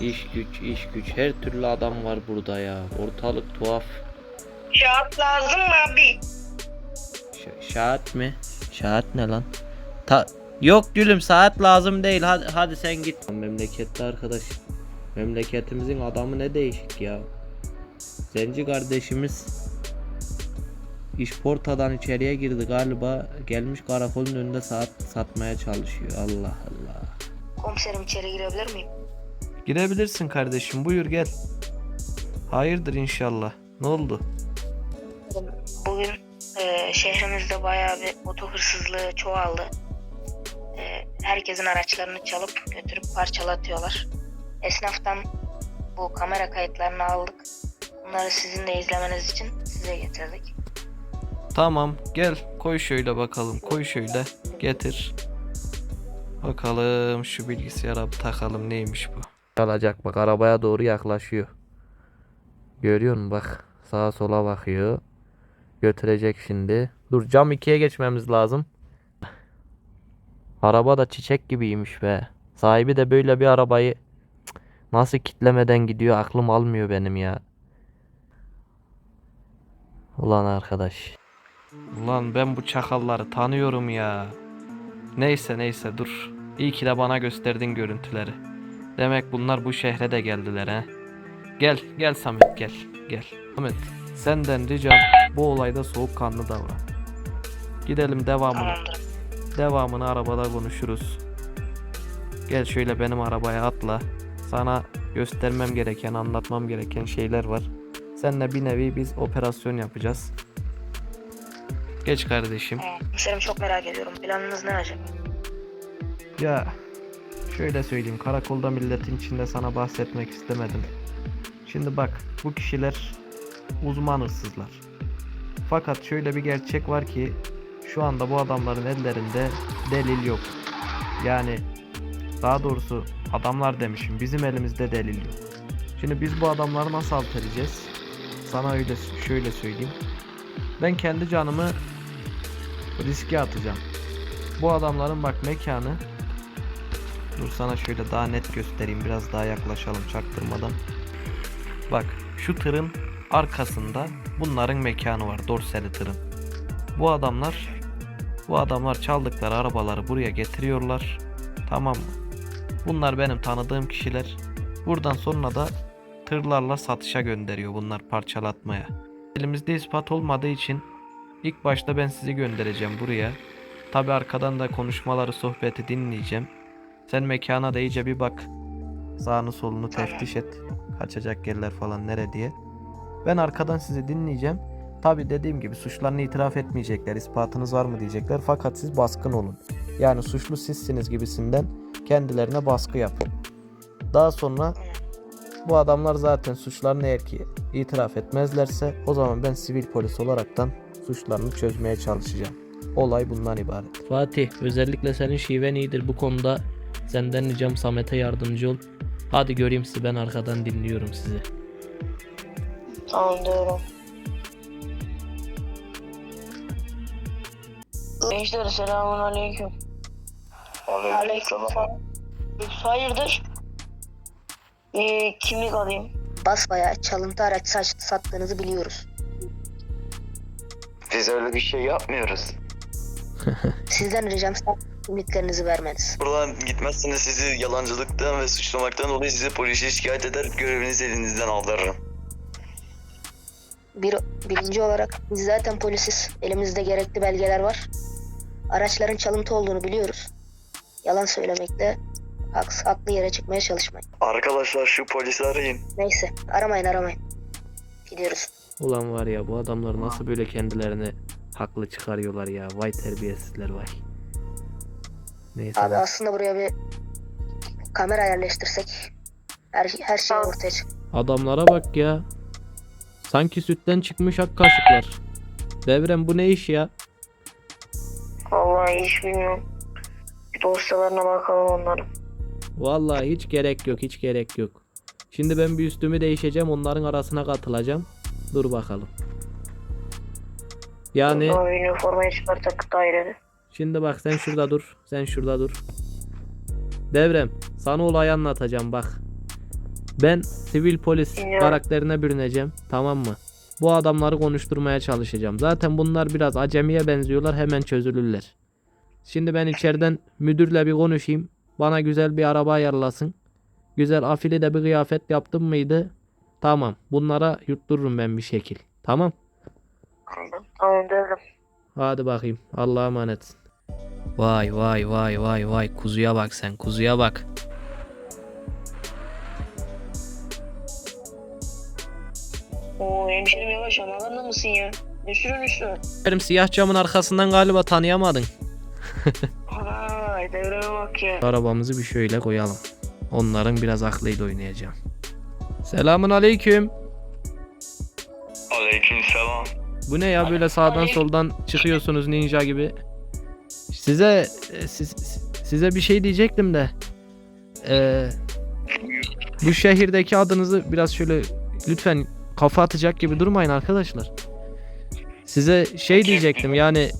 İş güç, iş güç. Her türlü adam var burada ya. Ortalık tuhaf. Kağıt lazım mı abi? Ş- şahat mi? Şahat ne lan? Ta Yok gülüm saat lazım değil. Hadi, hadi sen git. Memlekette arkadaş. Memleketimizin adamı ne değişik ya. Zenci kardeşimiz işportadan içeriye girdi galiba. Gelmiş karakolun önünde saat satmaya çalışıyor. Allah Allah. Komiserim içeri girebilir miyim? Girebilirsin kardeşim buyur gel. Hayırdır inşallah. Ne oldu? Bugün e, şehrimizde bayağı bir oto hırsızlığı çoğaldı. E, herkesin araçlarını çalıp götürüp parçalatıyorlar. Esnaftan bu kamera kayıtlarını aldık. Bunları sizin de izlemeniz için size getirdik. Tamam gel koy şöyle bakalım koy şöyle getir. Bakalım şu bilgisayara takalım neymiş bu. Kalacak bak arabaya doğru yaklaşıyor. Görüyor musun bak sağa sola bakıyor. Götürecek şimdi. Dur cam ikiye geçmemiz lazım. Araba da çiçek gibiymiş be. Sahibi de böyle bir arabayı nasıl kitlemeden gidiyor aklım almıyor benim ya. Ulan arkadaş. Ulan ben bu çakalları tanıyorum ya. Neyse neyse dur. İyi ki de bana gösterdin görüntüleri. Demek bunlar bu şehre de geldiler he. Gel gel Samet gel gel. Samet senden ricam bu olayda soğukkanlı davran. Gidelim devamını. Tamamdır. Devamını arabada konuşuruz. Gel şöyle benim arabaya atla. Sana göstermem gereken, anlatmam gereken şeyler var. Seninle bir nevi biz operasyon yapacağız. Geç kardeşim. Komiserim çok merak ediyorum. Planınız ne acaba? Ya şöyle söyleyeyim karakolda milletin içinde sana bahsetmek istemedim. Şimdi bak bu kişiler uzman hırsızlar. Fakat şöyle bir gerçek var ki şu anda bu adamların ellerinde delil yok. Yani daha doğrusu adamlar demişim bizim elimizde delil yok. Şimdi biz bu adamları nasıl alt edeceğiz? Sana öyle şöyle söyleyeyim. Ben kendi canımı riske atacağım. Bu adamların bak mekanı Dur sana şöyle daha net göstereyim biraz daha yaklaşalım çaktırmadan. Bak şu tırın arkasında bunların mekanı var dorseli tırın. Bu adamlar bu adamlar çaldıkları arabaları buraya getiriyorlar. Tamam mı? Bunlar benim tanıdığım kişiler. Buradan sonra da tırlarla satışa gönderiyor bunlar parçalatmaya. Elimizde ispat olmadığı için ilk başta ben sizi göndereceğim buraya. Tabi arkadan da konuşmaları sohbeti dinleyeceğim. Sen mekana da iyice bir bak. Sağını solunu teftiş et. Kaçacak yerler falan nere diye. Ben arkadan sizi dinleyeceğim. Tabi dediğim gibi suçlarını itiraf etmeyecekler. ispatınız var mı diyecekler. Fakat siz baskın olun. Yani suçlu sizsiniz gibisinden kendilerine baskı yapın. Daha sonra bu adamlar zaten suçlarını eğer ki itiraf etmezlerse o zaman ben sivil polis olaraktan suçlarını çözmeye çalışacağım. Olay bundan ibaret. Fatih özellikle senin şiven iyidir bu konuda. Senden ricam Samet'e yardımcı ol. Hadi göreyim sizi ben arkadan dinliyorum sizi. Tamam diyorum. Gençler selamun aleyküm. Aleyküm. Hayırdır? Ee, kimlik alayım. basbaya çalıntı araç saç- sattığınızı biliyoruz. Biz öyle bir şey yapmıyoruz. Sizden ricam kimliklerinizi vermeniz. Buradan gitmezseniz sizi yalancılıktan ve suçlamaktan dolayı sizi polise şikayet eder, görevinizi elinizden aldırırım. Bir, birinci olarak biz zaten polisiz. Elimizde gerekli belgeler var. Araçların çalıntı olduğunu biliyoruz. Yalan söylemekte haks, haklı yere çıkmaya çalışmayın. Arkadaşlar şu polisi arayın. Neyse aramayın aramayın. Gidiyoruz. Ulan var ya bu adamlar nasıl böyle kendilerini haklı çıkarıyorlar ya. Vay terbiyesizler vay. Neyse. Abi ben- aslında buraya bir kamera yerleştirsek her, her şey ortaya çık. Adamlara bak ya. Sanki sütten çıkmış ak kaşıklar. Devrem bu ne iş ya? Vallahi hiç bilmiyorum. Bir dosyalarına bakalım onların. Vallahi hiç gerek yok hiç gerek yok. Şimdi ben bir üstümü değişeceğim onların arasına katılacağım. Dur bakalım. Yani Ama bir üniformaya çıkartak dairede. Şimdi bak sen şurada dur. Sen şurada dur. Devrem sana olayı anlatacağım bak. Ben sivil polis Ya. karakterine bürüneceğim. Tamam mı? Bu adamları konuşturmaya çalışacağım. Zaten bunlar biraz acemiye benziyorlar. Hemen çözülürler. Şimdi ben içeriden müdürle bir konuşayım. Bana güzel bir araba ayarlasın. Güzel afili de bir kıyafet yaptım mıydı? Tamam. Bunlara yuttururum ben bir şekil. Tamam. Tamam devrim. Hadi bakayım. Allah'a emanet. Vay vay vay vay vay. Kuzuya bak sen. Kuzuya bak. Oo hemşerim yavaş havalarında mısın ya? Ne sürünürsün? Benim siyah camın arkasından galiba tanıyamadın. Vay devreme bak ya. Arabamızı bir şöyle koyalım. Onların biraz aklıyla oynayacağım. Selamun aleyküm. Aleyküm selam. Bu ne ya böyle sağdan Aleyküm. soldan çıkıyorsunuz ninja gibi. Size e, siz- size bir şey diyecektim de. Ee, bu şehirdeki adınızı biraz şöyle lütfen kafa atacak gibi durmayın arkadaşlar. Size şey diyecektim yani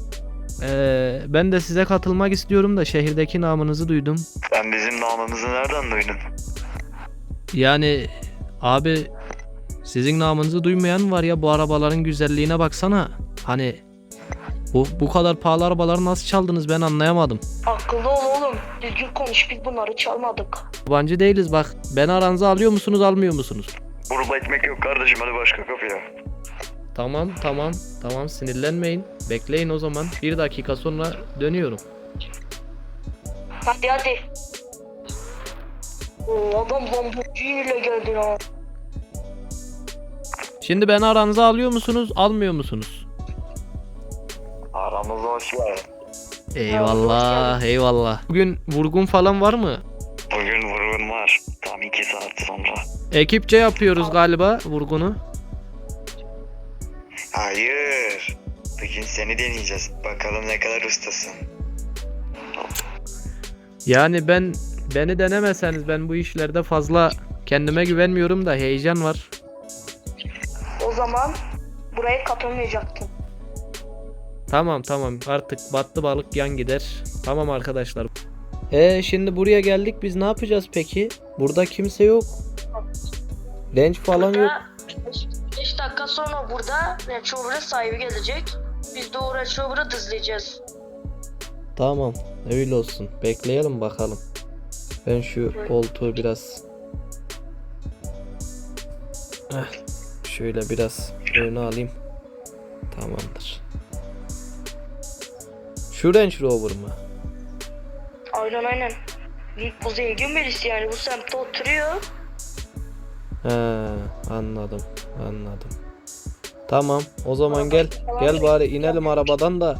ee, ben de size katılmak istiyorum da şehirdeki namınızı duydum. Sen bizim namımızı nereden duydun? Yani abi sizin namınızı duymayan var ya bu arabaların güzelliğine baksana. Hani bu bu kadar pahalı arabaları nasıl çaldınız ben anlayamadım. Akıllı ol oğlum. Düzgün konuş biz bunları çalmadık. Yabancı değiliz bak. Ben aranıza alıyor musunuz almıyor musunuz? Burada ekmek yok kardeşim hadi başka kapıya. Tamam tamam tamam sinirlenmeyin. Bekleyin o zaman. Bir dakika sonra dönüyorum. Hadi hadi. Oo adam Lamborghini ile geldi ya. Şimdi beni aranıza alıyor musunuz almıyor musunuz? Aramızda hoş geldin. Eyvallah eyvallah. Bugün vurgun falan var mı? Bugün vurgun var. Tam iki saat sonra. Ekipçe yapıyoruz galiba vurgunu. Hayır. Bugün seni deneyeceğiz. Bakalım ne kadar ustasın. Yani ben beni denemeseniz ben bu işlerde fazla kendime güvenmiyorum da heyecan var. O zaman buraya katılmayacaktın. Tamam tamam artık battı balık yan gider. Tamam arkadaşlar. E şimdi buraya geldik biz ne yapacağız peki? Burada kimse yok. Genç falan yok. 5 dakika sonra burada Range Rover'ın sahibi gelecek. Biz de o Range Rover'ı dızlayacağız. Tamam öyle olsun. Bekleyelim bakalım. Ben şu koltuğu biraz Heh, şöyle biraz öne alayım. Tamamdır. Şu Range Rover mı? Aynen aynen. Bu- zengin birisi yani bu semtte oturuyor. He, anladım, anladım. Tamam, o zaman gel, gel bari inelim arabadan da.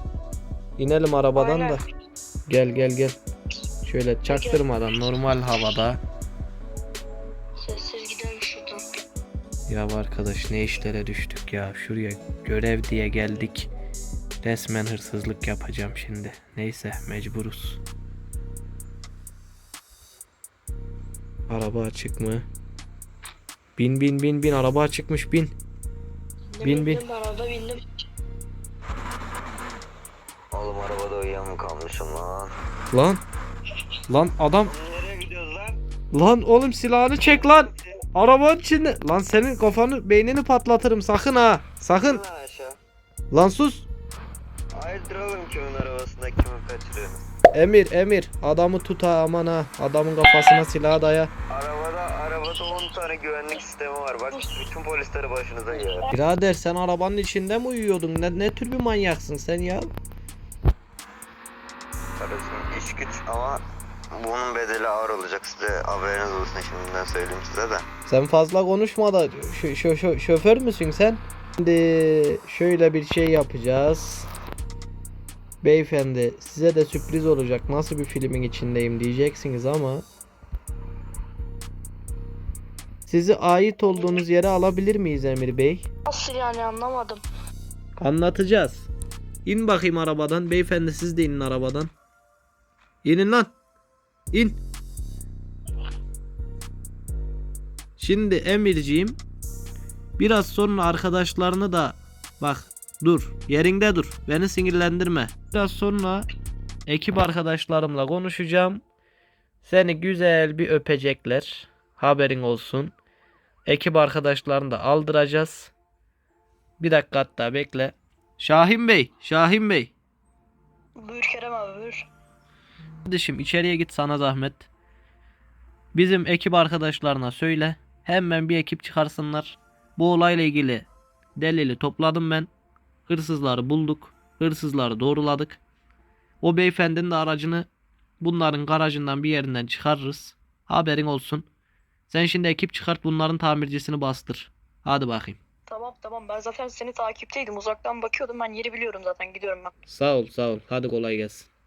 İnelim arabadan Aynen. da. Gel gel gel. Şöyle çaktırmadan normal havada. Sessiz gidelim şuradan. Ya arkadaş ne işlere düştük ya. Şuraya görev diye geldik. Resmen hırsızlık yapacağım şimdi. Neyse mecburuz. Araba açık mı? Bin bin bin bin araba açıkmış bin. Bin, bin. Bindim, Ben arada bindim. Oğlum arabada uyuyan kalmışım lan. Lan. Lan adam. Nereye gidiyoruz lan? Lan oğlum silahını çek lan. Arabanın içinde. Lan senin kafanı beynini patlatırım sakın ha. Sakın. Lan sus. Hayırdır oğlum kimin arabasında kimi kaçırıyorsun? Emir emir. Adamı tut ha aman ha. Adamın kafasına silah daya. Arabada arabada 10 tane güvenlik sistemi var. Bak bütün polisleri başınıza ya. Birader sen arabanın içinde mi uyuyordun? Ne, ne tür bir manyaksın sen ya? Kardeşim iş güç ama bunun bedeli ağır olacak size haberiniz olsun şimdiden söyleyeyim size de. Sen fazla konuşma da şö- şö- şö- şoför müsün sen? Şimdi şöyle bir şey yapacağız. Beyefendi size de sürpriz olacak. Nasıl bir filmin içindeyim diyeceksiniz ama Sizi ait olduğunuz yere alabilir miyiz Emir Bey? Nasıl yani anlamadım. Anlatacağız. İn bakayım arabadan. Beyefendi siz de inin arabadan. İnin lan. İn. Şimdi Emirciğim biraz sonra arkadaşlarını da bak dur yerinde dur beni sinirlendirme. Biraz sonra ekip arkadaşlarımla konuşacağım. Seni güzel bir öpecekler. Haberin olsun. Ekip arkadaşlarını da aldıracağız. Bir dakika hatta bekle. Şahin Bey, Şahin Bey. Buyur Kerem abi buyur. Kardeşim içeriye git sana zahmet. Bizim ekip arkadaşlarına söyle. Hemen bir ekip çıkarsınlar. Bu olayla ilgili delili topladım ben. Hırsızları bulduk. Hırsızları doğruladık. O beyefendinin de aracını bunların garajından bir yerinden çıkarırız. Haberin olsun. Sen şimdi ekip çıkart bunların tamircisini bastır. Hadi bakayım. Tamam tamam ben zaten seni takipteydim uzaktan bakıyordum ben yeri biliyorum zaten gidiyorum ben. Sağ ol sağ ol. Hadi kolay gelsin.